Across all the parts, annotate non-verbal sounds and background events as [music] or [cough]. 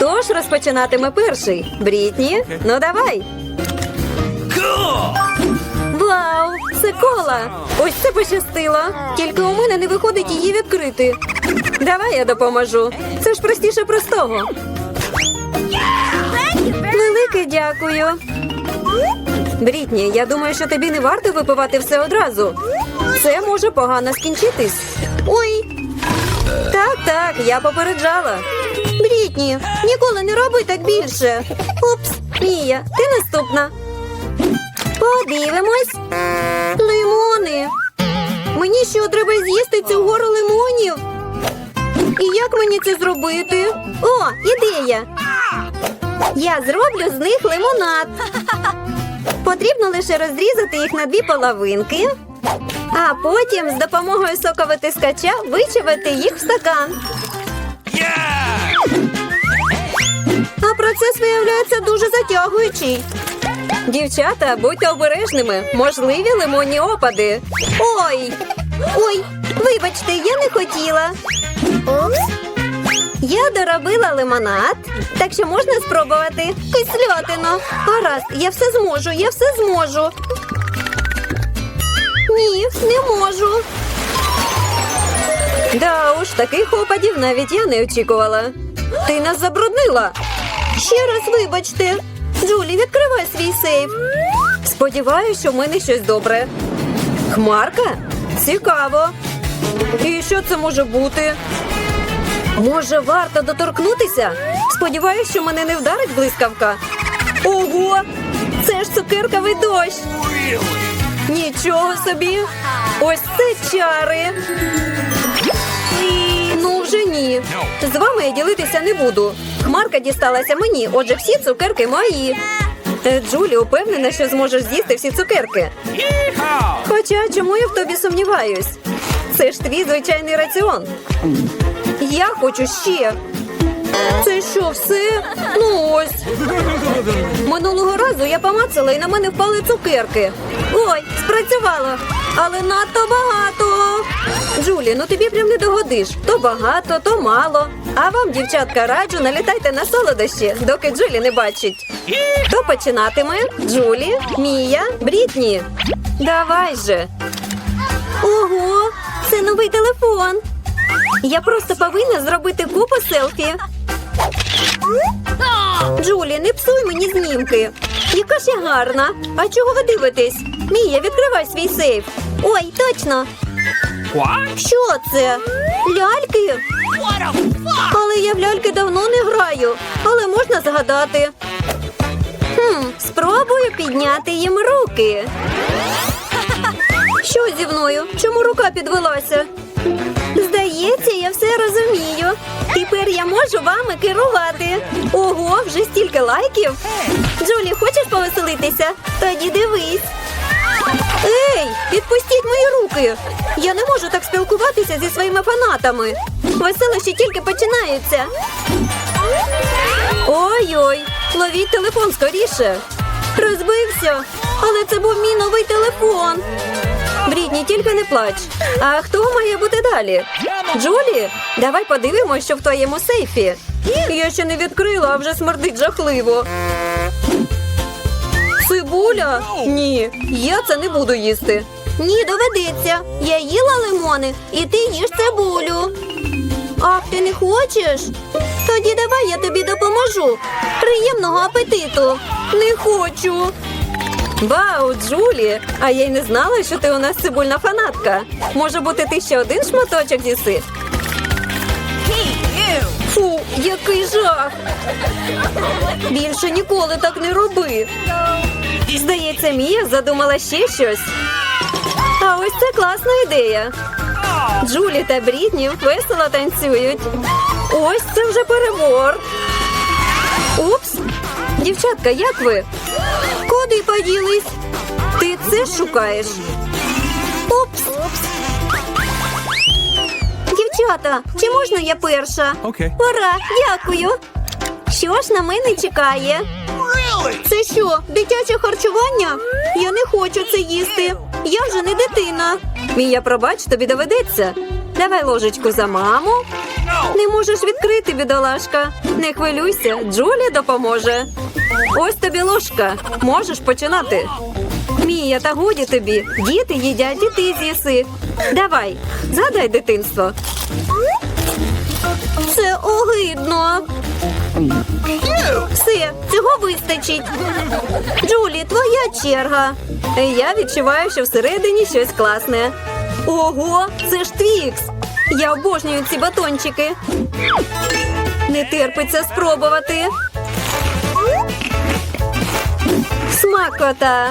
Хто ж розпочинатиме перший? Брітні? Ну давай. Вау! Це кола! Ось це пощастило. Тільки у мене не виходить її відкрити. Давай я допоможу. Це ж простіше простого. Велике дякую. Брітні, я думаю, що тобі не варто випивати все одразу. Це може погано скінчитись. Ой. Так, так, я попереджала. Брітні, ніколи не роби так більше. Упс, Мія, ти наступна. Подивимось. Лимони. Мені що треба з'їсти цю гору лимонів? І як мені це зробити? О, ідея! Я зроблю з них лимонад. Потрібно лише розрізати їх на дві половинки, а потім з допомогою соковитискача вичавити їх в стакан. А процес виявляється дуже затягуючий. Дівчата, будьте обережними, можливі лимонні опади. Ой! Ой, вибачте, я не хотіла. Упс. Я доробила лимонад, так що можна спробувати. Кислятина. Гаразд, я все зможу, я все зможу. Ні, не можу. Да уж, таких опадів навіть я не очікувала. Ти нас забруднила. Ще раз вибачте. Джулі, відкривай свій сейф. Сподіваюся, що в мене щось добре. Хмарка? Цікаво. І що це може бути? Може, варто доторкнутися? Сподіваюсь, що мене не вдарить блискавка. Ого! Це ж цукерковий дощ. Нічого собі. Ось це чари. Вже ні. З вами я ділитися не буду. Хмарка дісталася мені, отже, всі цукерки мої. Е, Джулі упевнена, що зможеш з'їсти всі цукерки. Хоча чому я в тобі сумніваюсь? Це ж твій звичайний раціон. Я хочу ще. Це що, все? Ну ось. Минулого разу я помацала і на мене впали цукерки. Ой, спрацювало. Але надто багато. Джулі, ну тобі прям не догодиш. То багато, то мало. А вам, дівчатка, раджу, налітайте на солодощі, доки Джулі не бачить. Хто починатиме? Джулі, Мія, Брітні. Давай же. Ого, це новий телефон. Я просто повинна зробити купу селфі. Джулі, не псуй мені знімки. Яка ж я гарна. А чого ви дивитесь? Мія, відкривай свій сейф. Ой, точно. Що це? Ляльки? Але я в ляльки давно не граю, але можна згадати. Хм, спробую підняти їм руки. [laughs] Що зі мною? Чому рука підвелася? Здається, я все розумію. Тепер я можу вами керувати. Ого, вже стільки лайків. Джулі, хочеш повеселитися? Тоді дивись. Ей, відпустіть мої руки. Я не можу так спілкуватися зі своїми фанатами. Веселощі тільки починаються. Ой-ой, ловіть телефон скоріше. Розбився, але це був мій новий телефон. Брідні, тільки не плач. А хто має бути далі? Джулі, давай подивимось, що в твоєму сейфі. Я ще не відкрила, а вже смердить жахливо. Цибуля? Ні, я це не буду їсти. Ні, доведеться. Я їла лимони, і ти їш цибулю. Ах, ти не хочеш? Тоді давай я тобі допоможу. Приємного апетиту. Не хочу. Вау, Джулі! А я й не знала, що ти у нас цибульна фанатка. Може бути, ти ще один шматочок з'їси? Який жах! Більше ніколи так не роби. Здається, Мія задумала ще щось. А ось це класна ідея. Джулі та Брітні весело танцюють. Ось це вже перебор. Упс. Дівчатка, як ви? Куди поділись? Ти це шукаєш? Дівчата, чи можна я перша? Окей. Ура, дякую. Що ж на мене чекає? Це що, дитяче харчування? Я не хочу це їсти. Я вже не дитина. Мія, пробач, тобі доведеться. Давай ложечку за маму. Не можеш відкрити, бідолашка. Не хвилюйся, Джулі допоможе. Ось тобі ложка. Можеш починати. Мія, та годі тобі. Діти їдять, і ти з'їси. Давай, згадай дитинство. Це огидно. Все, цього вистачить. Джулі, твоя черга. Я відчуваю, що всередині щось класне. Ого, це ж твікс. Я обожнюю ці батончики. Не терпиться спробувати. Смакота.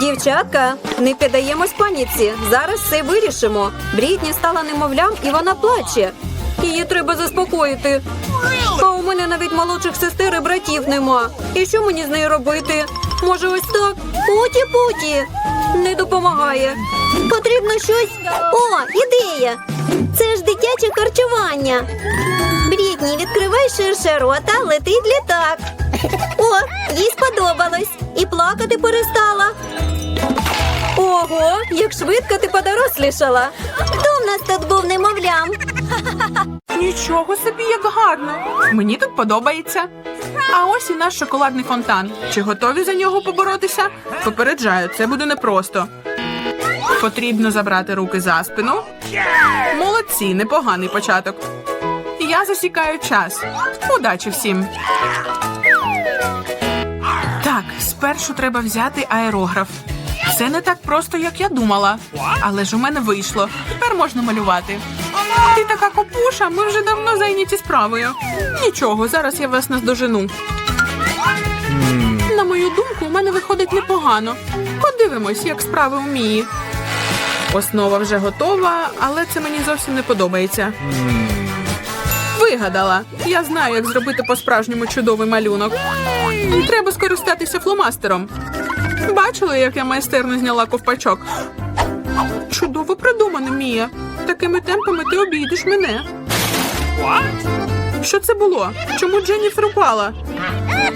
Дівчатка, не піддаємось паніці. Зараз все вирішимо. Брітні стала немовлям і вона плаче. Її треба заспокоїти. А у мене навіть молодших сестер і братів нема. І що мені з нею робити? Може, ось так? Путі-путі. Не допомагає. Потрібно щось. О, ідея! Це ж дитяче харчування. Брітні, відкривай ширше рота, летить літак. О, їй сподобалось. І плакати перестала. Ого, як швидко ти подорослішала. Хто в нас тут був немовлям? Нічого собі, як гарно. Мені тут подобається. А ось і наш шоколадний фонтан. Чи готові за нього поборотися? Попереджаю, це буде непросто. Потрібно забрати руки за спину. Молодці, непоганий початок. Я засікаю час. Удачі всім. Так, спершу треба взяти аерограф. Це не так просто, як я думала. Але ж у мене вийшло. Тепер можна малювати. Ти така копуша, ми вже давно зайняті справою. Нічого, зараз я вас наздожену. На мою думку, у мене виходить непогано. Подивимось, як справи у. Основа вже готова, але це мені зовсім не подобається. Вигадала. Я знаю, як зробити по-справжньому чудовий малюнок. Треба скористатися фломастером. Бачили, як я майстерно зняла ковпачок? Чудово придумано, Мія. Такими темпами ти обійдеш мене. Що це було? Чому Дженніфер упала?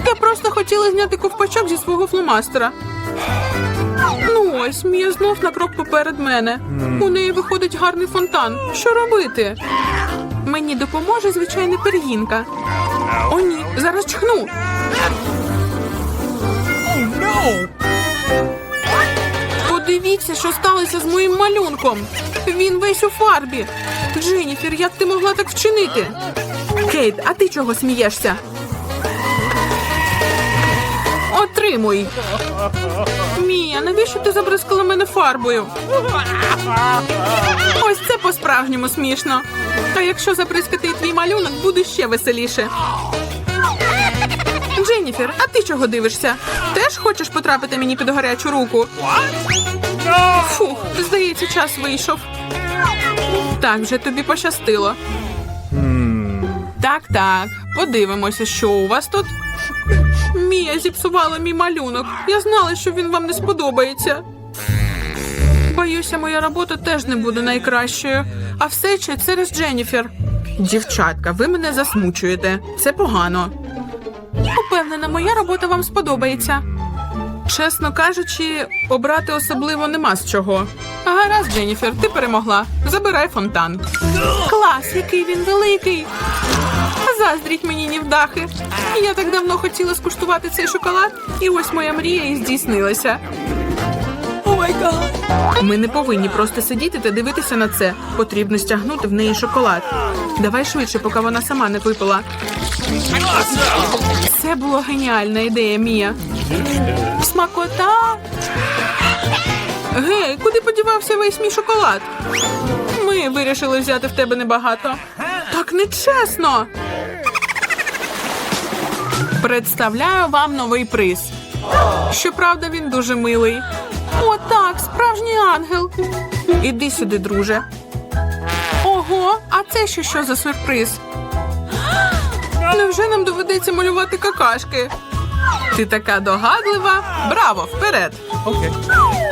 Я просто хотіла зняти ковпачок зі свого фломастера. Ну ось, Мія знов на крок поперед мене. У неї виходить гарний фонтан. Що робити? Мені допоможе звичайна пергінка. О, ні, зараз чхну. Подивіться, що сталося з моїм малюнком. Він весь у фарбі. Дженіфер, як ти могла так вчинити? Кейт, а ти чого смієшся? Отримуй. Мія, навіщо ти забризкала мене фарбою? Ось це по-справжньому смішно. А якщо забризкати і твій малюнок, буде ще веселіше. Дженніфер, а ти чого дивишся? Теж хочеш потрапити мені під гарячу руку? Фух, здається, час вийшов. Так, вже тобі пощастило. Так, так, подивимося, що у вас тут. Мія зіпсувала мій малюнок. Я знала, що він вам не сподобається. Боюся, моя робота теж не буде найкращою. А все ще через Дженніфер. Дівчатка, ви мене засмучуєте. Це погано. Упевнена, моя робота вам сподобається. Чесно кажучи, обрати особливо нема з чого. Гаразд, Дженніфер, ти перемогла. Забирай фонтан. Клас, який він великий. Заздріть мені нівдахи. Я так давно хотіла скуштувати цей шоколад, і ось моя мрія і здійснилася. Ми не повинні просто сидіти та дивитися на це. Потрібно стягнути в неї шоколад. Давай швидше, поки вона сама не випила. Це була геніальна ідея, Мія. Смакота. Гей, куди подівався весь мій шоколад? Ми вирішили взяти в тебе небагато. Так нечесно. Представляю вам новий приз. Щоправда, він дуже милий. О, так, справжній ангел. Іди сюди, друже. Ого, а це ще що за сюрприз? Невже нам доведеться малювати какашки? Ти така догадлива. Браво, вперед!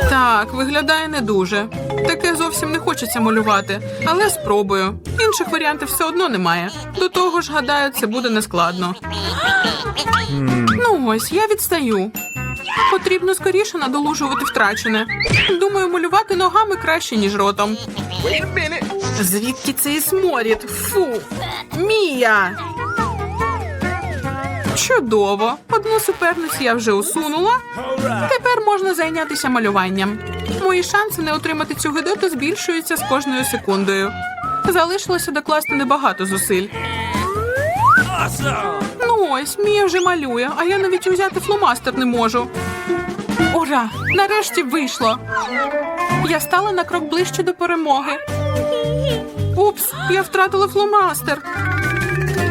Так, виглядає не дуже. Таке зовсім не хочеться малювати, але спробую. Інших варіантів все одно немає. До того ж, гадаю, це буде нескладно. Ну ось, я відстаю. Потрібно скоріше надолужувати втрачене. Думаю, малювати ногами краще, ніж ротом. Звідки цей сморід? Фу! Мія! Чудово! Одну суперницю я вже усунула. Тепер можна зайнятися малюванням. Мої шанси не отримати цю гидоту збільшуються з кожною секундою. Залишилося докласти небагато зусиль. Ось, Мія вже малює, а я навіть узяти фломастер не можу. Ура! Нарешті вийшло. Я стала на крок ближче до перемоги. Упс, я втратила фломастер.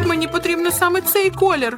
Мені потрібно саме цей колір.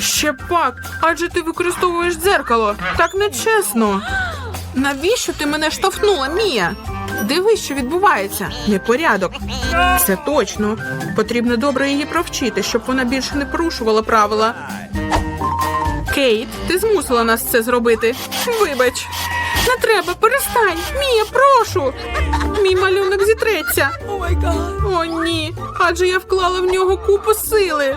Ще пак, адже ти використовуєш дзеркало. Так нечесно. Навіщо ти мене штовхнула, Мія? Дивись, що відбувається. Непорядок. Це точно. Потрібно добре її провчити, щоб вона більше не порушувала правила. Кейт, ти змусила нас це зробити. Вибач. Не треба, перестань. Мія, прошу. Мій малюнок зітреться. О, ні. Адже я вклала в нього купу сили.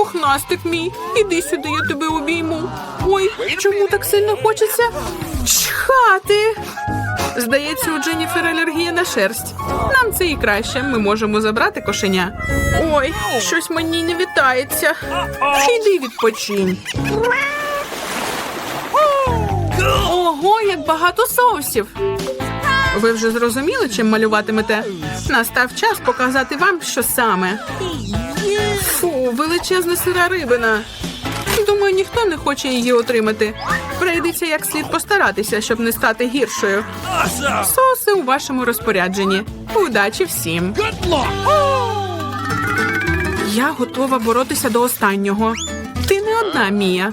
Пухнастик мій, іди сюди, я тебе обійму. Ой, чому так сильно хочеться? Чхати. Здається, у Дженніфер алергія на шерсть. Нам це і краще. Ми можемо забрати кошеня. Ой, щось мені не вітається. Іди відпочинь. Ого, як багато соусів. Ви вже зрозуміли, чим малюватимете? Настав час показати вам, що саме. Фу, величезна сира рибина. Думаю, ніхто не хоче її отримати. Прийдеться як слід постаратися, щоб не стати гіршою. Соуси у вашому розпорядженні. Удачі всім. Я готова боротися до останнього. Ти не одна, Мія.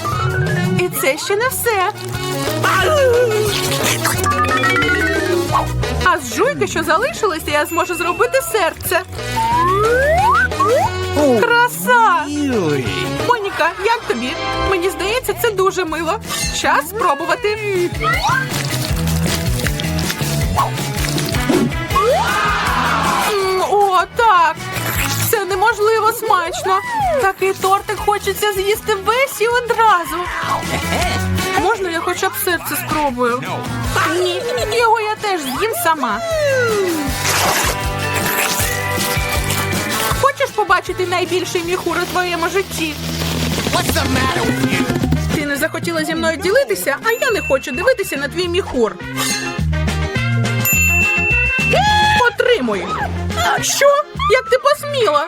Це ще не все. А з жуйки, що залишилося, я зможу зробити серце. Краса! Моніка, як тобі? Мені здається, це дуже мило. Час спробувати. О, так. Неможливо смачно. Такий тортик хочеться з'їсти весь і одразу. Можна я хоча б серце спробую? Ні, його я теж з'їм сама. Хочеш побачити найбільший міхур у твоєму житті? Ти не захотіла зі мною ділитися, а я не хочу дивитися на твій міхур. Отримуй. Що? Як ти посміла?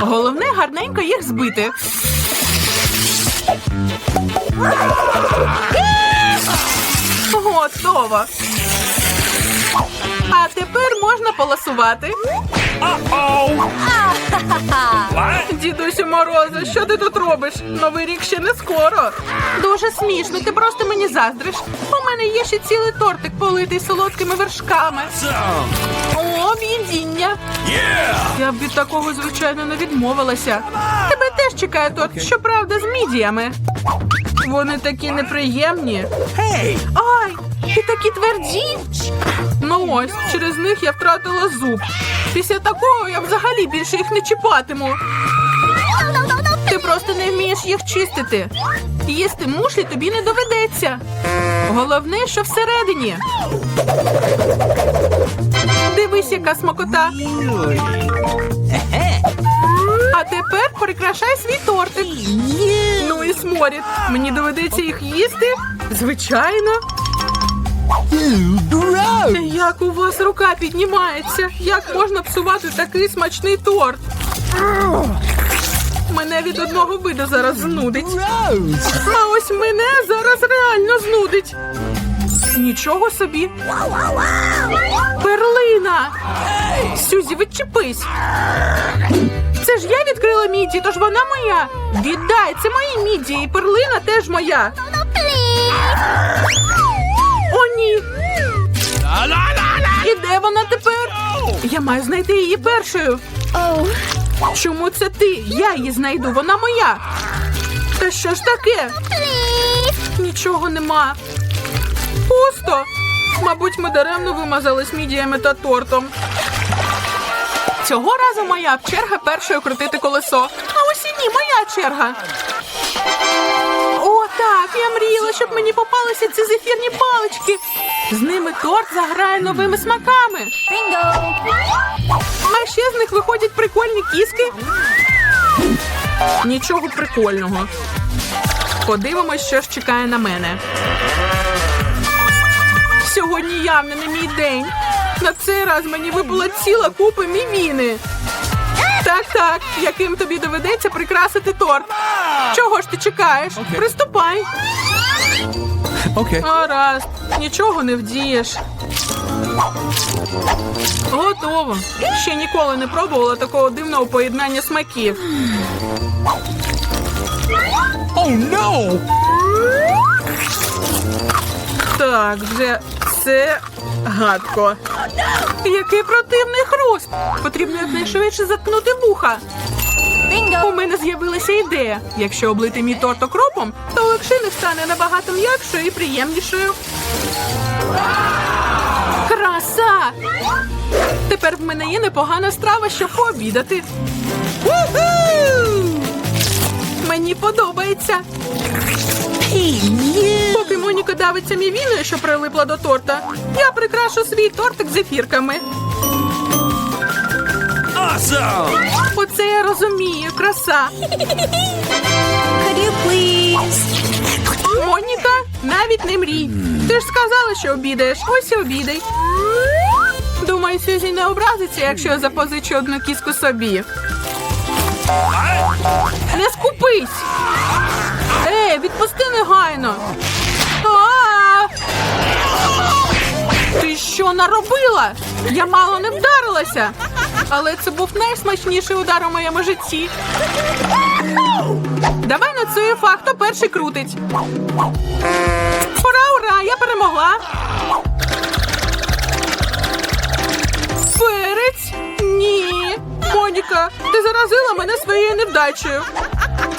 Головне гарненько їх збити. Готово. А тепер можна полосувати. Дідусю Мороза, що ти тут робиш? Новий рік ще не скоро. Дуже смішно, ти просто мені заздриш. У мене є ще цілий тортик, политий солодкими вершками. О, об'їдіння. Я б від такого, звичайно, не відмовилася. Тебе теж чекає торт, щоправда, з мідіями. Вони такі неприємні. Ай, і такі тверді. Ну ось, через них я втратила зуб. Після такого я взагалі більше їх не чіпатиму. Ти просто не вмієш їх чистити. Їсти мушлі тобі не доведеться. Головне, що всередині. Дивись, яка смакота. А тепер прикрашай свій тортик. Ну і сморід. Мені доведеться їх їсти? Звичайно. Як у вас рука піднімається? Як можна псувати такий смачний торт? Мене від одного виду зараз знудить. А ось мене зараз реально знудить. Нічого собі. Перлина! Сюзі, відчепись. Це ж я відкрила міді, тож вона моя. Віддай, це мої міді, і перлина теж моя. І де вона тепер? Я маю знайти її першою. Чому це ти? Я її знайду, вона моя. Та що ж таке? Нічого нема. Пусто. Мабуть, ми даремно вимазались мідіями та тортом. Цього разу моя черга першою крутити колесо. А ось і ні, моя черга. Так, я мріяла, щоб мені попалися ці зефірні палички. З ними торт заграє новими смаками. А ще з них виходять прикольні кіски. Нічого прикольного. Подивимось, що ж чекає на мене. сьогодні явно не мій день. На цей раз мені випала ціла купа мівіни. Так, так, яким тобі доведеться прикрасити торт. Чого ж ти чекаєш? Приступай. Okay. Гаразд, нічого не вдієш. Готово. Ще ніколи не пробувала такого дивного поєднання смаків. Oh no! Так, вже це гадко. Який противний хруст. Потрібно якнайшвидше заткнути вуха. У мене з'явилася ідея. Якщо облити мій торт окропом, то легшини стане набагато м'якшою і приємнішою. Краса! Тепер в мене є непогана страва, щоб пообідати. Мені подобається. Поки Моніка давиться мівіною, що прилипла до торта, я прикрашу свій тортик зефірками. Awesome! Оце я розумію, краса. Моніка, навіть не мрій. Ти ж сказала, що обідаєш. Ось і обідай. Думаю, Сюзі не образиться, якщо я запозичу одну кіску собі. Не скупись! Ей, відпусти негайно. Ти що наробила? Я мало не вдарилася. Але це був найсмачніший удар у моєму житті. Давай на цю ефа, хто перший крутить. Ура, ура! Я перемогла. Перець? Ні. Моніка, ти заразила мене своєю невдачею.